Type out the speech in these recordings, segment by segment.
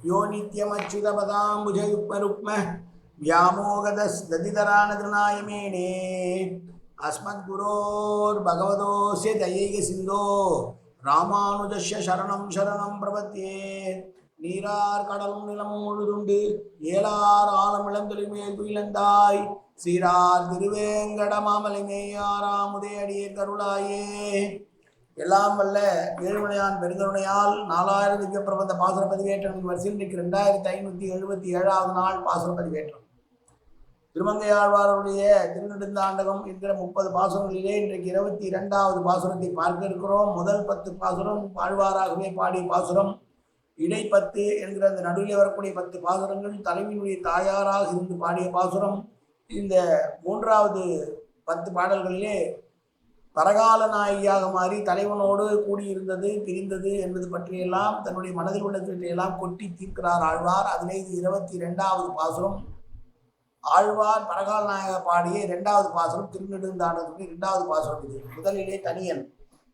யோ நித்யமச்சுதபதாம்புஜயுக்மருக்ம வியாமோகதஸ்ததிதரானதனாயமேனே அஸ்மத்குரோர் பகவதோசிய தயைக சிந்தோ ராமானுஜஸ்ய சரணம் சரணம் பிரபத்தே நீரார் கடலும் நிலம் முழுதுண்டு ஏலார் ஆழம் இளந்தொழி மேல் துயிலந்தாய் சீரார் திருவேங்கட மாமலை மேயாராமுதே அடியே கருளாயே எல்லாம் வல்ல ஏழுமலையான் பெருங்கருணையால் நாலாயிரம் திவ்ய பிரபந்த பாசுர பதிவேற்றம் வரிசையில் இன்றைக்கு ரெண்டாயிரத்தி ஐநூற்றி எழுபத்தி ஏழாவது நாள் பாசுர பதிவேற்றம் திருமங்கையாழ்வாருடைய திருநெடுந்தாண்டகம் என்கிற முப்பது பாசுரங்களிலே இன்றைக்கு இருபத்தி இரண்டாவது பாசுரத்தை பார்க்க இருக்கிறோம். முதல் பத்து பாசுரம் ஆழ்வாராகவே பாடிய பாசுரம். இடை பத்து என்கிற அந்த நடுவில் வரக்கூடிய பத்து பாசுரங்கள் தலைவியினுடைய தாயாராக இருந்து பாடிய பாசுரம். இந்த மூன்றாவது பத்து பாடல்களிலே பரகால நாயகியாக மாறி தலைவனோடு கூடியிருந்தது பிரிந்தது என்பது பற்றியெல்லாம் தன்னுடைய மனதில் உள்ளவற்றையெல்லாம் கொட்டி தீர்க்கிறார் ஆழ்வார். அதிலே இது இருபத்தி இரண்டாவது பாசுரம். ஆழ்வார் பரகால நாயக பாடிய இரண்டாவது பாசுரம் திருநெடுந்தாண்டத்துக்கு இரண்டாவது பாசுரம் இது. முதலிலே தனியன்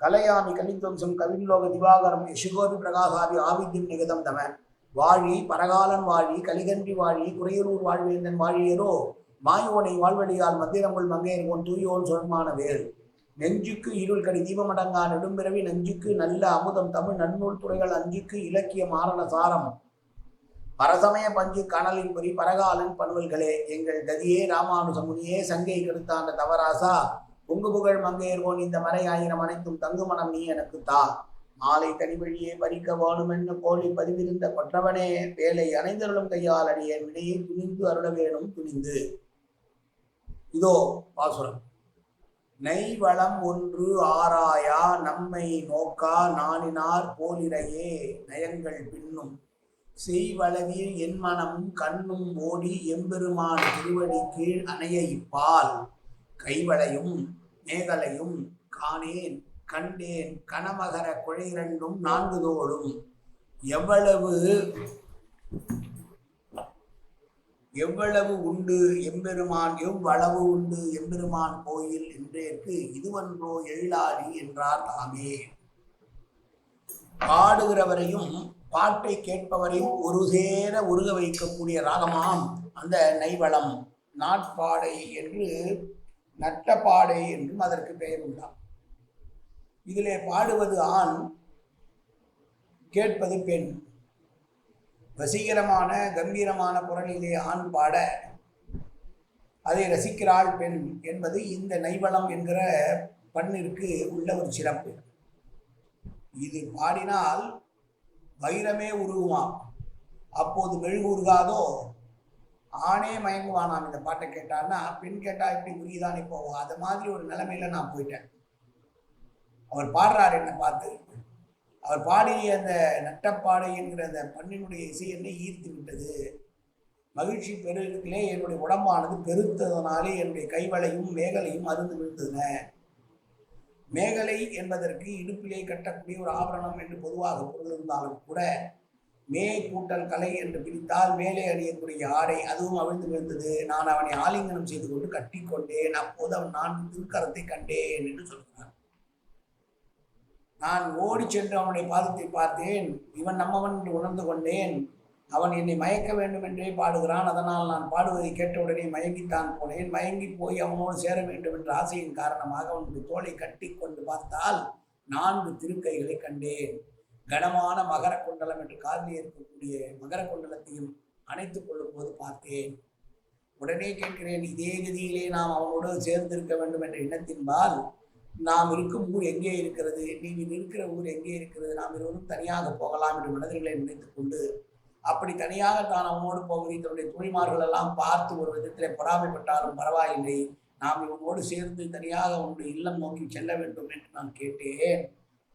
கலையாமி கலித்வம்சம் கவிலோக திவாகரம் யசுகோபி பிரகாசாபி ஆவித்யம் நிகதம் தம வாழி பரகாலன் வாழி கலிகன்றி வாழி குறையலூர் வாழ்வேந்தன் வாழியரோ மாயோனை வாழ்வடியால் மந்திரங்கள் மங்கையர்கோன் தூயோன் சொல்மான வேறு நெஞ்சுக்கு இருள் கடி தீபமடங்கா நெடும்பிறவி நெஞ்சுக்கு நல்ல அமுதம் தமிழ் நன்னூல் துறைகள் அஞ்சுக்கு இலக்கிய மாரண சாரம். பரசமய பஞ்சு கனலின் பொறி பரகாலன் பணுவல்களே எங்கள் கதியே ராமானுசமுனியே சங்கை கெடுத்தாண்ட தவராசா. பொங்கு புகழ் மங்கையர்வோன் இந்த மறை ஆயிரம் அனைத்தும் தங்கு மனம் நீ எனக்கு தா. மாலை தனி வழியே பறிக்க வேணும் என்ன கோழி பதிவிருந்த கொற்றவனே வேலை அணைந்தருளும் கையால் அடியேன் வினையை துணிந்து அருள வேணும் துணிந்து. இதோ பாசுரம். நெய்வளம் ஒன்று ஆராயா நம்மை நோக்கா நானினார் போலிரையே நயங்கள் பின்னும். செய்வளவில் என் மனமும் கண்ணும் ஓடி எம்பெருமான் திருவடி கீழ் அணைய இப்பால். கைவளையும் மேகலையும் காணேன் கண்டேன் கனமகர குழையிரண்டும் நான்கு தோளும். எவ்வளவு எவ்வளவு உண்டு எம்பெருமான் எவ்வளவு உண்டு எம்பெருமான் கோயில் என்றேற்கு இதுவன்றோ எழிலாடி என்றார் தாமே. பாடுகிறவரையும் பாட்டை கேட்பவரையும் ஒரு சேர உருக வைக்கக்கூடிய ராகமாம் அந்த நைவளம். நாட்பாடை என்று நட்டப்பாடை என்றும் அதற்கு பெயர் உண்டாம். இதிலே பாடுவது ஆண் கேட்பது பெண். வசீகரமான கம்பீரமான குரலிலே ஆண் பாட அதை ரசிக்கிறாள் பெண் என்பது இந்த நைவளம் என்கிற பண்ணிற்கு உள்ள ஒரு சிறப்பு. இது பாடினால் வைரமே உருகுமாம் அப்போது மெழுகு உருகாதோ? ஆணே மயங்குவானாம். இந்த பாட்டை கேட்டான்னா பெண் கேட்டால் எப்படி உருகிதானே போவோம் அது மாதிரி ஒரு நிலைமையில நான் போயிட்டேன். அவர் பாடுறார் என்னை பார்த்து. அவர் பாடிய அந்த நட்டப்பாடை என்கிற அந்த பண்ணினுடைய இசை என்னை ஈர்த்து விட்டது. மகிழ்ச்சி பெருகிலே என்னுடைய உடம்பானது பெருத்ததனாலே என்னுடைய கைவளையும் மேகலையும் அருந்து விழுந்தன. மேகலை என்பதற்கு இடுப்பிலே கட்டக்கூடிய ஒரு ஆபரணம் என்று பொதுவாக பொருள் இருந்தாலும் கூட மே கூட்டல் கலை என்று பிரித்தால் மேலே அணியக்கூடிய ஆடை அதுவும் அவிழ்ந்து விழுந்தது. நான் அவனை ஆலிங்கனம் செய்து கொண்டு கட்டிக்கொண்டேன். அப்போது அவன் நான் திருக்கரத்தை கண்டேன் என்று சொல்கிறான். நான் ஓடி சென்று அவனுடைய பாதத்தை பார்த்தேன். இவன் நம்மவன் என்று உணர்ந்து கொண்டேன். அவன் என்னை மயக்க வேண்டும் என்றே பாடுகிறான். அதனால் நான் பாடுவதை கேட்டவுடனே மயங்கித்தான் போனேன். மயங்கி போய் அவனோடு சேர வேண்டும் என்ற ஆசையின் காரணமாக அவனுடைய தோலை கட்டி கொண்டு பார்த்தால் நான்கு திருக்கைகளை கண்டேன். கனமான மகர குண்டலம் என்று காலில் இருக்கக்கூடிய மகர குண்டலத்தையும் அணைத்துக் கொள்ளும் போது பார்த்தேன். உடனே கேட்கிறேன் இதே கதியிலே நாம் அவனோடு சேர்ந்திருக்க வேண்டும் என்ற எண்ணத்தின்பால் நாம் இருக்கும் ஊர் எங்கே இருக்கிறது? நீங்கள் இருக்கிற ஊர் எங்கே இருக்கிறது? நாம் இருவரும் தனியாக போகலாம் என்று மனதிலே நினைத்துக் கொண்டு அப்படி தனியாக தான் அவனோடு போவதை தன்னுடைய துணிமார்கள் எல்லாம் பார்த்து ஒரு விதத்திலே பொறாமைப்பட்டாலும் பரவாயில்லை. நாம் இவனோடு சேர்ந்து தனியாக உன்னுடைய இல்லம் நோக்கி செல்ல வேண்டும் என்று நான் கேட்டேன்.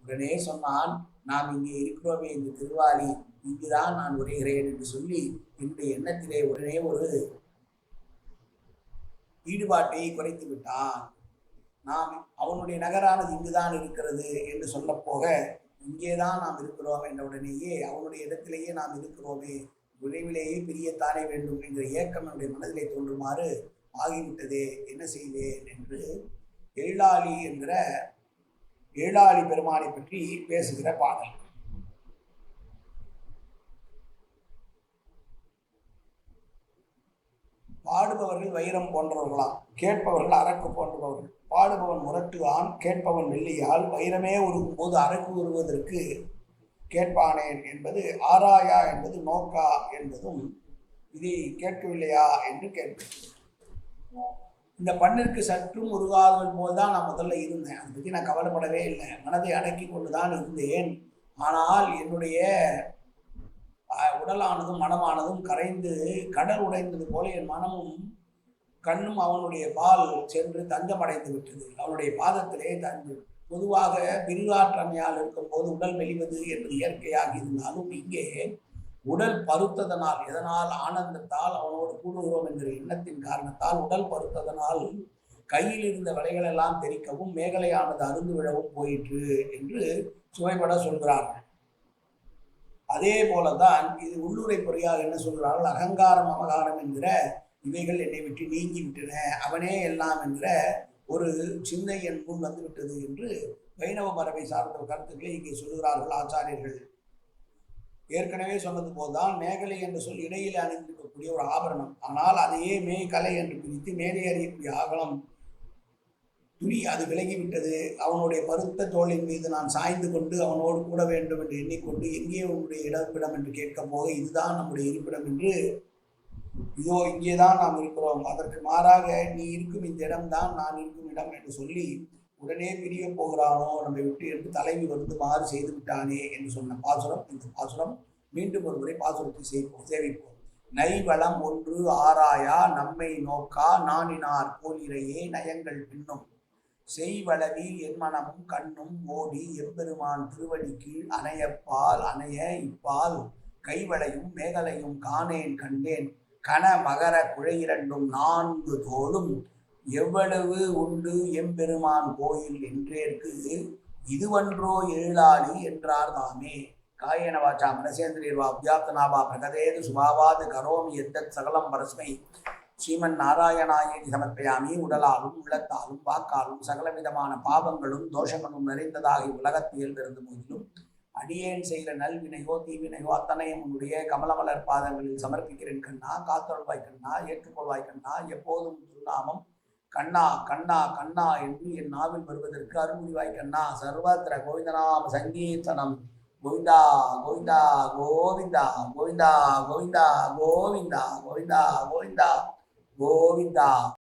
உடனே சொன்னான் நாம் இங்கே இருக்கிறோமே இந்த திருவாலி இங்குதான் நான் உரைகிறேன் என்று சொல்லி என்னுடைய எண்ணத்திலே உடனே ஒரு ஈடுபாட்டை குறைத்து விட்டான். நாம் அவனுடைய நகரானது இங்குதான் இருக்கிறது என்று சொல்லப்போக இங்கேதான் நாம் இருக்கிறோம் என்ற உடனேயே அவனுடைய இடத்திலேயே நாம் இருக்கிறோமே விரைவிலேயே பிரியத்தானே வேண்டும் என்ற ஏக்கம் என்னுடைய மனதிலே தோன்றுமாறு ஆகிவிட்டதே என்ன செய்வேன் என்று எழிலாளி என்கிற எழாளி பெருமானை பற்றி பேசுகிற பாடல். பாடுபவர்கள் வைரம் போன்றவர்களாம். கேட்பவர்கள் அரக்கு போன்றவர்கள். பாடுபவன் முரட்டுவான் கேட்பவன் வெள்ளியால் வைரமே உருகும் போது அரக்கு உருவதற்கு கேட்பானேன் என்பது ஆராயா என்பது நோக்கா என்பதும் இதை கேட்கவில்லையா என்று கேட்பேன். இந்த பண்ணிற்கு சற்றும் உருகாதவன் போல் தான் நான் முதல்ல இருந்தேன். அதை பற்றி நான் கவலைப்படவே இல்லை. மனதை அடக்கி கொண்டு தான் இருந்தேன். ஆனால் என்னுடைய உடலானதும் மனமானதும் கரைந்து கடல் உடைந்தது போல என் மனமும் கண்ணும் அவனுடைய பால் சென்று தஞ்சமடைந்து விட்டது. அவனுடைய பாதத்திலே தஞ்சு பொதுவாக பிரிவாற்றமையால் இருக்கும்போது உடல் மெலிவது என்று இயற்கையாக இருந்தாலும் இங்கே உடல் பருத்ததனால் எதனால் ஆனந்தத்தால் அவனோடு கூடுகிறோம் என்கிற எண்ணத்தின் காரணத்தால் உடல் பருத்ததனால் கையில் இருந்த விலைகளெல்லாம் தெரிக்கவும் மேகலையானது அருந்து விழவும் போயிற்று என்று சுவைபட சொல்கிறார்கள். அதே போல தான் இது உள்ளுரை பொறியாக என்ன சொல்கிறார்கள் அகங்காரம் அமகாரம் என்கிற இவைகள் என்னை விட்டு நீங்கி விட்டன. அவனே எல்லாம் என்கிற ஒரு சிந்தை என் முன் வந்துவிட்டது என்று வைணவ மரபை சார்ந்த கருத்துக்களை இங்கே சொல்கிறார்கள் ஆச்சாரியர்கள். ஏற்கனவே சொன்னது போல்தான் மேகலை என்று சொல் இடையில் அணிந்திருக்கக்கூடிய ஒரு ஆபரணம். ஆனால் அதையே மேகலை என்று பிரித்து மேலே அறியக்கூடிய ஆகலம் துணி அது விலகிவிட்டது. அவனுடைய பருத்த தோளின் மீது நான் சாய்ந்து கொண்டு அவனோடு கூட வேண்டும் என்று எண்ணிக்கொண்டு எங்கே உன்னுடைய இடப்பிடம் என்று கேட்கும் போது இதுதான் நம்முடைய இருப்பிடம் என்று. இதோ இங்கேதான் நாம் இருக்கிறோம். அதற்கு மாறாக நீ இருக்கும் இந்த இடம்தான் நான் இருக்கும் இடம் என்று சொல்லி உடனே பிரிய போகிறானோ நம்மை விட்டு என்று தலைவி வருந்துமாறு செய்து விட்டானே என்று சொன்ன பாசுரம் இந்த பாசுரம் மீண்டும் ஒரு முறை பாசுரத்தை செய்வோம் சேவிப்போம். நைவளம் ஒன்று ஆராயா நம்மை நோக்கா நாணினார் போலிரையே நயங்கள் பின்னும். செய்வளவி என் மனமும் கண்ணும் ஓடி எம்பெருமான் திருவடி கீழ் அணையப்பால் அணைய இப்பால். கைவளையும் மேகலையும் காணேன் கண்டேன். கன மகர குழையிரண்டும் நான்கு தோளும். எவ்வளவு உண்டு எம்பெருமான் கோயில் என்றேற்கு இதுவன்றோ ஏழாளி என்றார் தாமே. காயன வாச்சா மனசேந்திரியர்வா பிரகதேது சுபாவாது கரோமி எத்தத் சகலம் பரஸ்மை. ஸ்ரீமன் நாராயணாயி சமர்ப்பயாமி உடலாலும் உள்ளத்தாலும் வாக்காலும் சகலவிதமான பாவங்களும் தோஷங்களும் நிறைந்ததாகி உலகத்தில் இருந்த போதிலும் அடியேன் செய்கிற நல்வினையோ தீவினையோ அத்தனையும் உன்னுடைய கமலமலர் பாதங்களில் சமர்ப்பிக்கிறேன் கண்ணா காத்தொழுவாய் கண்ணா ஏற்றுக்கொள்வாய் கண்ணா எப்போதும் திருநாமம் கண்ணா கண்ணா கண்ணா என்று என் நாவில் வருவதற்கு அருள்புரிவாய் கண்ணா. சர்வத்திர கோவிந்தநாம சங்கீர்த்தனம். கோவிந்தா கோவிந்தா கோவிந்தா கோவிந்தா கோவிந்தா கோவிந்தா கோவிந்தா கோவிந்தா. 高音大。